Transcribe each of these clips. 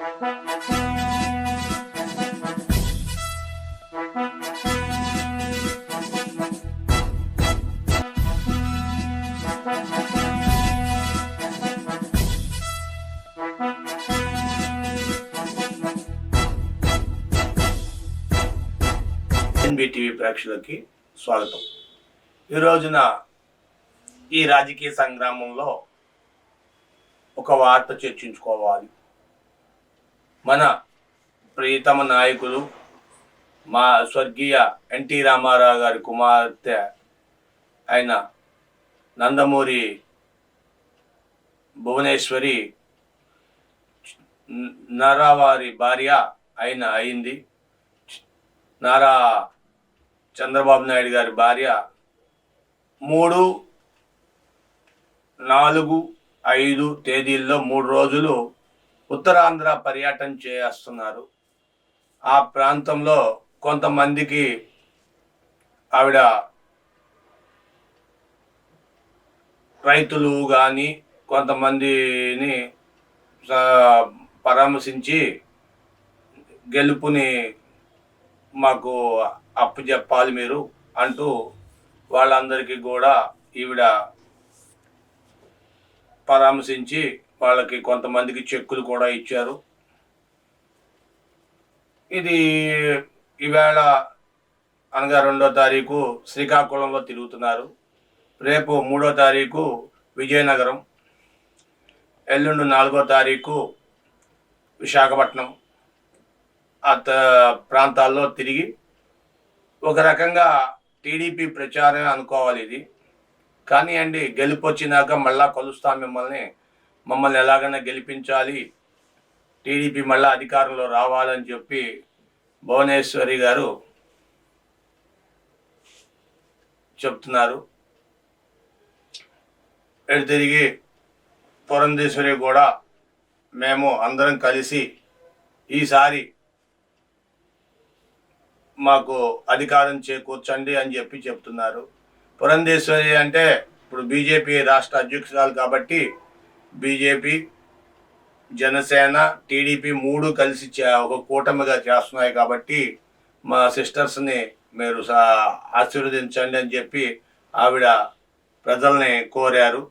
ఎన్బిటీవీ ప్రేక్షకులకి స్వాగతం. ఈ రోజున ఈ రాజకీయ సంగ్రామంలో ఒక వార్త చర్చించుకోవాలి. మన ప్రియతమ నాయకులు మా స్వర్గీయ ఎన్టీ రామారావు గారి కుమార్తె అయిన నందమూరి భువనేశ్వరి నారావారి భార్య అయిన అయింది. నారా చంద్రబాబు నాయుడు గారి భార్య మూడు నాలుగు ఐదు తేదీల్లో మూడు రోజులు ఉత్తరాంధ్ర పర్యటన చేస్తున్నారు. ఆ ప్రాంతంలో కొంతమందికి ఆవిడ రైతులు కానీ కొంతమందిని పరామర్శించి గెలుపుని మాకు అప్పు చెప్పాలి మీరు అంటూ వాళ్ళందరికీ కూడా ఈవిడ పరామర్శించి వాళ్ళకి కొంతమందికి చెక్కులు కూడా ఇచ్చారు. ఇది ఈవేళ అనగా రెండో తారీఖు శ్రీకాకుళంలో తిరుగుతున్నారు. రేపు మూడో తారీఖు విజయనగరం. ఎల్లుండి నాలుగో తారీఖు విశాఖపట్నం. ఆ త- ప్రాంతాల్లో తిరిగి ఒక రకంగా టీడీపీ ప్రచారం అనుకోవాలి ఇది. కానీ అండి గెలుపు వచ్చినాక మళ్ళా కలుస్తాం మిమ్మల్ని. మమ్మల్ని ఎలాగైనా గెలిపించాలి. టీడీపీ మళ్ళీ అధికారంలో రావాలని చెప్పి భువనేశ్వరి గారు చెప్తున్నారు. ఎటు తిరిగి పురంధేశ్వరి కూడా మేము అందరం కలిసి ఈసారి మాకు అధికారం చేకూర్చండి అని చెప్పి చెప్తున్నారు. పురంధేశ్వరి అంటే ఇప్పుడు బీజేపీ రాష్ట్ర అధ్యక్షురాలు కాబట్టి బీజేపీ జనసేన టీడీపీ మూడు కలిసి చే- ఒక కూటమిగా చేస్తున్నాయి కాబట్టి మా సిస్టర్స్ని మీరు సా- ఆశీర్వదించండి అని చెప్పి ఆవిడ ప్రజల్ని కోరారు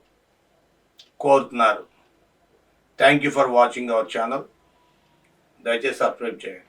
కోరుతున్నారు. Thank you for watching our channel దయచేసి సబ్స్క్రైబ్ చేయండి.